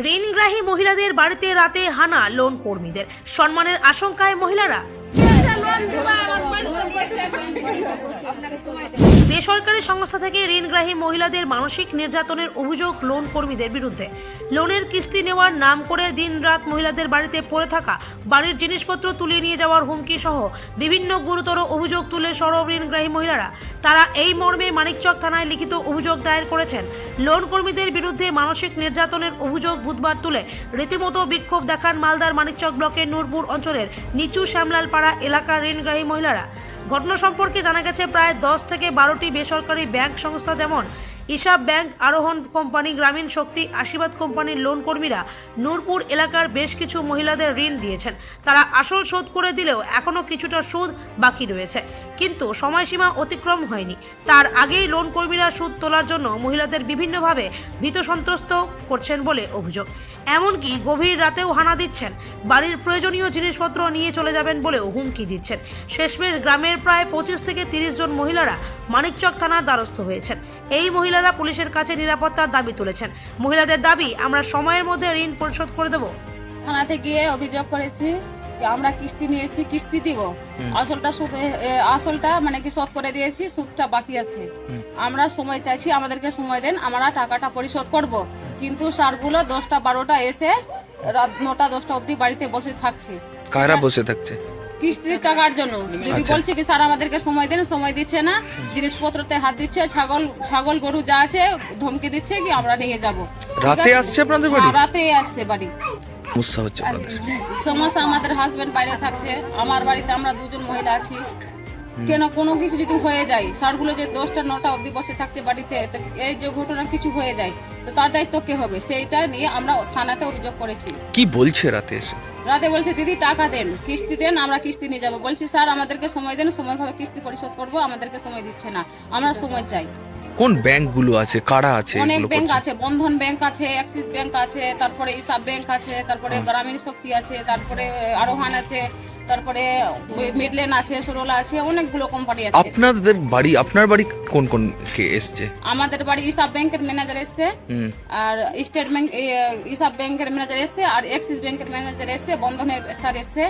ঋণগ্রাহী মহিলাদের বাড়িতে রাতে হানা লোন কর্মীদের। সম্মানের আশঙ্কায় মহিলারা বেসরকারি সংস্থা থেকে ঋণগ্রাহী মহিলাদের মানসিক নির্যাতনের অভিযোগ লোন কর্মীদের বিরুদ্ধে। লোনের কিস্তি নেওয়ার নাম করে দিনরাত মহিলাদের বাড়িতে পড়ে থাকা, বাড়ির জিনিসপত্র তুলে নিয়ে যাওয়ার হুমকি সহ বিভিন্ন গুরুতর অভিযোগ তুলে সরব ঋণগ্রাহী মহিলারা। তারা এই মর্মে মানিকচক থানায় লিখিত অভিযোগ দায়ের করেছেন। লোন কর্মীদের বিরুদ্ধে মানসিক নির্যাতনের অভিযোগ বুধবার তুলে রীতিমতো বিক্ষোভ দেখান মালদার মানিকচক ব্লকের নূরপুর অঞ্চলের নিচু শ্যামলালপাড়া এলাকার ঋণগ্রাহী মহিলারা। ঘটনা সম্পর্কে জানা গেছে, প্রায় দশ থেকে বারোটি বেসরকারি ব্যাংক সংস্থা যেমন ইসাব ব্যাংক, আরোহণ কোম্পানি, গ্রামীণ শক্তি, আশীর্বাদ কোম্পানির লোন কর্মীরা নূরপুর এলাকার বেশ কিছু মহিলাদের ঋণ দিয়েছেন। তারা আসল শোধ করে দিলেও এখনও কিছুটা সুদ বাকি রয়েছে। কিন্তু সময়সীমা অতিক্রম হয়নি। তার আগেই লোন কর্মীরা সুদ তোলার জন্য মহিলাদের বিভিন্নভাবে ভীত সন্ত্রস্ত করছেন বলে অভিযোগ। এমনকি গভীর রাতেও হানা দিচ্ছেন। বাড়ির প্রয়োজনীয় জিনিসপত্র নিয়ে চলে যাবেন বলেও হুমকি দিচ্ছেন। শেষমেশ গ্রামের প্রায় পঁচিশ থেকে তিরিশ জন মহিলারা মানিকচক থানার দ্বারস্থ হয়েছেন। এই মহিলারা পুলিশের কাছে নিরাপত্তার দাবি তুলেছেন। মহিলাদের দাবি আমরা সময়ের মধ্যে ঋণ পরিশোধ করে দেব। থানাতে গিয়ে অভিযোগ করেছি যে আমরা কিস্তি নিয়েছি কিস্তি দিব। আসলটা সুদ আসলটা মানে কি শোধ করে দিয়েছি সুদটা বাকি আছে। আমরা সময় চাইছি আমাদেরকে সময় দেন আমরা টাকাটা পরিশোধ করব। কিন্তু স্যারগুলো দশটা বারোটা এসে রাত নটা দশটা অবধি বাড়িতে বসে থাকছে। কারা বসে থাকছে? কিস্তির টাকার জন্য। যদি বলছে কি স্যার আমাদেরকে সময় দেন সময় দিচ্ছে না জিনিসপত্রতে হাত দিচ্ছে ছাগল ছাগল গরু যা আছে ধমকি দিচ্ছে কি আমরা নিয়ে যাব। রাতে আসছে আপনাদের বাড়ি? রাতে আসছে বাড়ি। সমস্যা হচ্ছে আপনাদের। সমস্যা আমাদের হাজবেন্ড বাইরে থাকছে আমার বাড়িতে আমরা দুজন মহিলা আছি। কেন কোনো কিছু যদি হয়ে যায় স্যারগুলো যে দশটা নটা অব্দি বসে থাকছে বাড়িতে এই যে ঘটনা কিছু হয়ে যায় তো তার দায়িত্ব কে হবে? সেইটা নিয়ে আমরা থানাতে অভিযোগ করেছি। কি বলছে রাতে এসে? রাতে বলছে দিদি টাকা দেন কিস্তি দেন আমরা কিস্তি নিয়ে যাব। বলছি স্যার আমাদেরকে সময় দেন সময়ভাবে কিস্তি পরিশোধ করব আমাদেরকে সময় দিচ্ছে না আমরা সময় চাই। কোন ব্যাংকগুলো আছে? কারা আছে অনেক ব্যাংক আছে বন্ধন ব্যাংক আছে অ্যাক্সিস ব্যাংক আছে তারপরে ইসাব ব্যাংক আছে তারপরে গ্রামীণ শক্তি আছে তারপরে আরোহান আছে তারপরে মিডল্যান্ড আছে সরোলা আছে অনেকগুলো কোম্পানি আছে। আপনাদের বাড়ি আপনার বাড়ি কোন কোন কে এসছে? আমাদের বাড়ি ইসাব ব্যাংকের ম্যানেজার এসছে আর স্টেট ব্যাংক ইসাব ব্যাংকের ম্যানেজার এসছে আর অ্যাক্সিস ব্যাংকের ম্যানেজার এসছে বন্ধনের স্যার এসছে।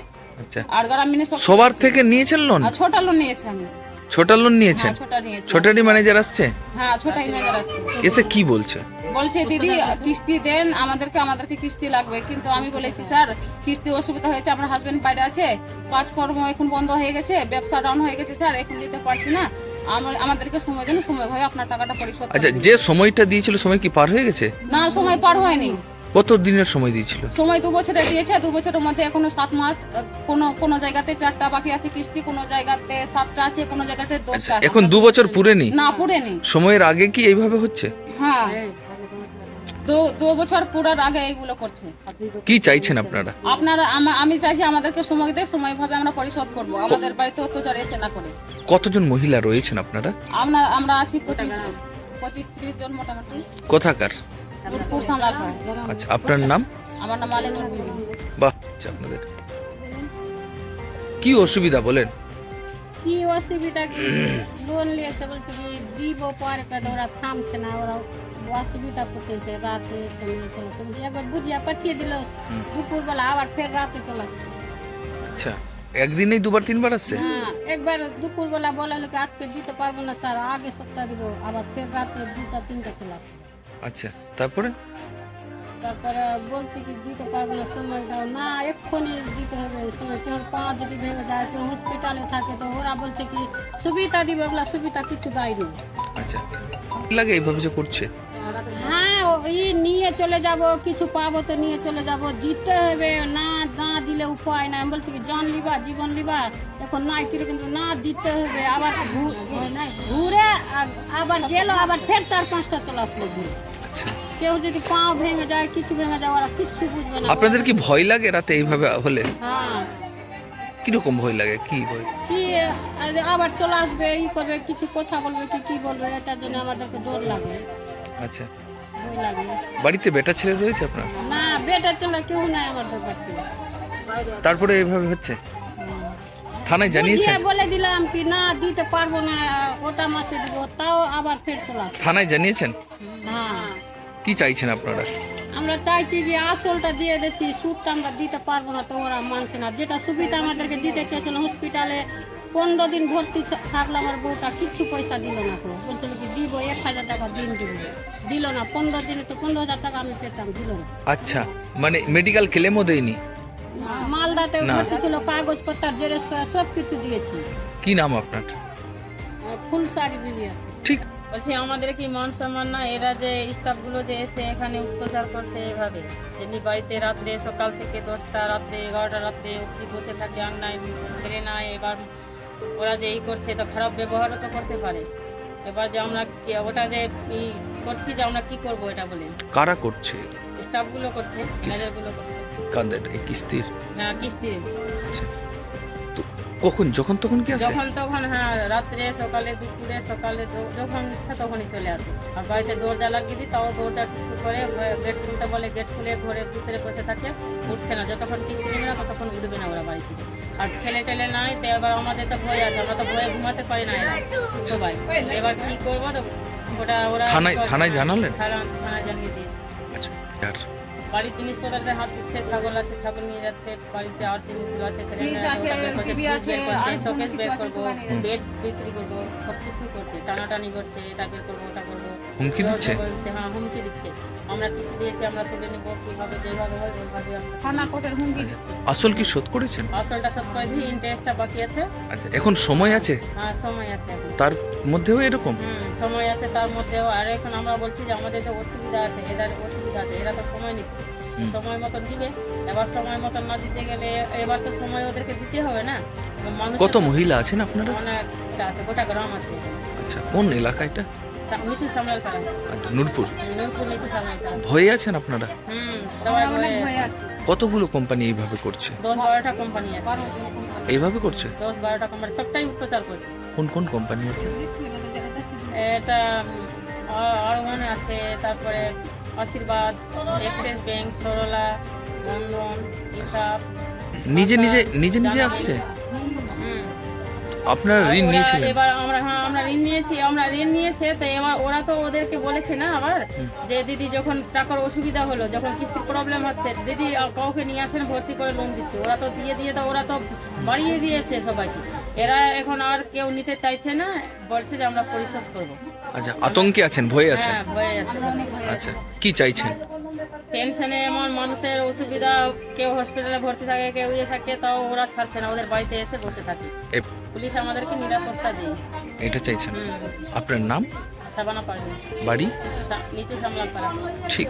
আচ্ছা। আর গ্রামীণ সবার থেকে নিয়েছেন লোন ছোটা লোন নিয়েছে আমি। ছোট লোন নিয়েছেন? হ্যাঁ ছোটা নিয়েছি। ছোটারই ম্যানেজার আসছে? হ্যাঁ ছোটাই ম্যানেজার আসছে। এসে কি বলছে? বলছে দিদি কিস্তি দেন আমাদেরকে আমাদেরকে কিস্তি লাগবে। কিন্তু আমি বলেছি স্যার কিস্তি অসুবিধা হয়েছে আমার হাজবেন্ড বাইরে আছে কাজকর্ম এখন বন্ধ হয়ে গেছে ব্যবসা ডাউন হয়ে গেছে স্যার এখন দিতে পারছি না। আমাদেরকে সময় দেন সময় ভাবে আপনার টাকাটা পরিশোধ আচ্ছা যে সময়টা দিয়েছিল সময় কি পার হয়ে গেছে? না সময় পার হয়নি। কত দিনের সময় দিয়েছিল? সময় দু বছরের দিয়েছে দু বছরের মধ্যে এখনও সাত মাস কোনো কোনো জায়গাতে চারটা বাকি আছে কিস্তি কোনো জায়গাতে সাতটা আছে কোনো জায়গাতে দশটা আচ্ছা আছে। এখন দু বছর পুরেনি? না পুরেনি। সময়ের আগে কি এইভাবে হচ্ছে? হ্যাঁ। দু বছর পুরার আগে এইগুলো করছে। কি চাইছেন আপনারা? আপনারা আমি চাইছি আমাদেরকে সময় দেয় সময় ভাবে আমরা পরিশোধ করব। আমাদের বাড়িতে অত্যাচার এসে না করে। কতজন মহিলা রয়েছেন আপনারা? আমরা আমরা আছি পঁচিশ পঁচিশ ত্রিশ জন মোটামুটি। কোথাকার। আচ্ছা আপনার নাম? আমার নাম আলিনুর বিবি বাহ আচ্ছা, আপনাদের। কি অসুবিধা বলেন? কি অসুবিধা লোন নিয়েছে বলছে কি দিব পরে কেন ওরা থামছে না ওরা অসুবিধা করতেছে রাতে সময় চলে। বলছি, একবার বুঝিয়া পাঠিয়ে দিল। দুপুরবেলা আবার ফের রাতে চলে। আচ্ছা একদিনেই দুবার তিনবার আসছে? হ্যাঁ একবার দুপুরবেলা বলে কি আজকে দিতে পারব না স্যার আগে সপ্তাহ দিব আবার ফের রাতে দুটা তিনটা চলে আসছে। আচ্ছা তারপরে? তারপরে বলছে কি দিতে পারব না সময় দাও। না এক্ষুনি দিতে হবে সময় কেউ পা যদি ভেঙে যায় কেউ হসপিটালে থাকে তো ওরা বলছে কি সুবিধা দিবে ওগুলা সুবিধা কিছু আচ্ছা লাগে এইভাবে যে করছে? হ্যাঁ ওই নিয়ে চলে যাব কিছু পাবো তো নিয়ে চলে যাব দিতে হবে না না দিলে উপায় নাই। আমি বলছি কি জান লিবা জীবন লিবা এখন নাই কিরে কিন্তু না দিতে হবে আবার ঘুরে আবার গেল আবার ফের চার পাঁচটা চলে আসলো ঘুরে। কেউ যদি পাও ভেঙে যায় কিছু ভেঙে যায় ওরা কিচ্ছু বুঝবে না। আপনাদের কি ভয় লাগে রাতে এইভাবে হলে? হ্যাঁ। কীরকম ভয় লাগে? কি ভয়? কি আবার চলে আসবে ই করবে কিছু কথা বলবে কি কি বলবে এটার জন্য আমাদেরকে ডর লাগে। আচ্ছা। ভয় লাগে। বাড়িতে বেটা ছেলে রয়েছে আপনার? না বেটা চলে কেউ নাই আমাদের বাড়িতে। তারপরে এইভাবে হচ্ছে? থানায় জানিয়েছেন? বুঝিয়ে বলে দিলাম কি না দিতে পারব না ওটা মাসে দিব তাও আবার ফের চলে আসে থানায় জানিয়েছেন? হ্যাঁ। কি চাইছেন আপনারা? আমরা চাইছি যে আসলটা দিয়ে দিচ্ছি সুদটা আমরা দিতে পারব না তো ওরা মানছে না। যেটা সুবিধা আমাদেরকে দিতে চেয়েছিল হসপিটালে পনেরো দিন ভর্তি থাকল আমার বউটা কিচ্ছু পয়সা দিল না তো। বলছিল কি দিব এক হাজার টাকা দিন দিব। দিল না পনেরো দিনে তো পনেরো হাজার টাকা আমি পেতাম দিল না। আচ্ছা মানে মেডিকেল ক্লেমও দেয়নি? মালদাতে। ভর্তি ছিল কাগজপত্র জেরক্স করা সব কিছু দিয়েছি। কি নাম আপনার? ফুল দিবি আছে। ঠিক বলছি আমাদের কি মান সম্মান না এরা যে স্টাফগুলো যে এসে এখানে অত্যাচার করছে এভাবে। যেমনি বাড়িতে রাত্রে সকাল থেকে দশটা রাত্রে এগারোটা রাত্রে অব্দি বসে থাকে আন্নায় ফেরে নাই এবার ওরা যে এই করছে তো খারাপ ব্যবহারও তো করতে পারে। এবার যে আমরা ওটা যে করছি যে আমরা কি করব এটা বলে কারা করছে? স্টাফগুলো করছে ম্যানেজারগুলো করছে। কাদের? কিস্তির? হ্যাঁ কিস্তি আচ্ছা। কখন? যখন তখন কি আসে যখন তখন হ্যাঁ রাত্রে সকালে দুপুরে সকালে যখন ইচ্ছা তখনই চলে আসে। আর বাড়িতে দরজা লাগিয়ে দিই তাও দরজা টুকটুক করে গেট খুলতে বলে গেট খুলে ঘরের ভিতরে বসে থাকে উঠছে না। যতক্ষণ কিস্তি নেবে না ততক্ষণ উঠবে না ওরা বাড়ি থেকে আর ছেলে টেলে নাই তো এবার আমাদের তো ভয় আছে আমরা তো ভয়ে ঘুমাতে পারি না সবাই। এবার কি করব? তো ওটা ওরা থানায়- থানায় জানালেন? থানায় জানিয়ে দিয়ে আচ্ছা বাড়ির জিনিসপত্র হাত উঠছে ছাগল আছে ছাগল নিয়ে যাচ্ছে বাড়িতে আর জিনিসগুলো আছে শোকেস বের করব বেড বিক্রি করব সব কিছু করছে টানাটানি করছে এটা বের করব ওটা করব। হুমকি দিচ্ছে? বলছে, হ্যাঁ হুমকি দিচ্ছে। আমরা টিপি দিয়েছি আমরা তুলে নিবো কীভাবে যেভাবে হয় ওইভাবে আমরা থানা কোর্টের হুমকি দিচ্ছে আসল কি শোধ করেছেন? আসলটা ইন্টারেস্টটা বাকি আছে। আচ্ছা এখন সময় আছে? হ্যাঁ সময় আছে এখন। তার মধ্যেও এরকম? হুম সময় আছে তার মধ্যেও। আর এখন আমরা বলছি যে আমাদের যে অসুবিধা আছে এদের অসুবিধা আছে এরা তো সময় নিচ্ছে। হুম। সময় মতন দিবে এবার সময় মতন না দিতে গেলে এবার তো সময় ওদেরকে দিতে হবে না। মানুষ কত মহিলা আছেন আপনারা? অনেকটা আছে গোটা গ্রাম আছে। আচ্ছা কোন এলাকা এটা? আচ্ছা, নূরপুর? ভয়ে আছেন আপনারা? কতগুলো কোম্পানি এইভাবে করছে? দশ বারোটা কোম্পানি আছে। বারো জন কোম্পানি। এইভাবে করছে? দশ বারোটা কোম্পানি সবটাই অত্যাচার করছে। কোন কোন কোম্পানি আছে? এটা আর ওখানে আছে তারপরে আশীর্বাদ এক্সিস ব্যাংক সরলা বন্ধন হিসাব নিজে নিজে নিজে নিজে আসছে? আপনারা ঋণ নিয়েছিলেন? এবার আমরা হ্যাঁ আমরা ঋণ নিয়েছি আমরা ঋণ নিয়েছে তো এবার ওরা তো ওদেরকে বলেছে না আবার যে দিদি যখন টাকার অসুবিধা হলো যখন কিস্তির প্রবলেম হচ্ছে দিদি কাউকে নিয়ে আসেন ভর্তি করে লোন দিচ্ছে। ওরা তো দিয়ে দিয়ে তো ওরা তো বাড়িয়ে দিয়েছে সবাইকে। এরা এখন আর কেউ নিতে চাইছে না বলছে যে আমরা পরিশোধ করব। আচ্ছা আতঙ্কে আছেন ভয়ে আছেন? হ্যাঁ ভয়ে আছে আচ্ছা কি চাইছেন? টেনশনে এমন মানুষের অসুবিধা কেউ হসপিটালে ভর্তি থাকে কেউ ইয়ে থাকে তাও ওরা ছাড়ছে না। ওদের বাড়িতে এসে বসে থাকে। এ- পুলিশ আমাদেরকে নিরাপত্তা দেয় এটা চাইছেন? আপনার নাম? সাবানা পাড়ি বাড়ি? নিচে সামলাম পাড়া ঠিক।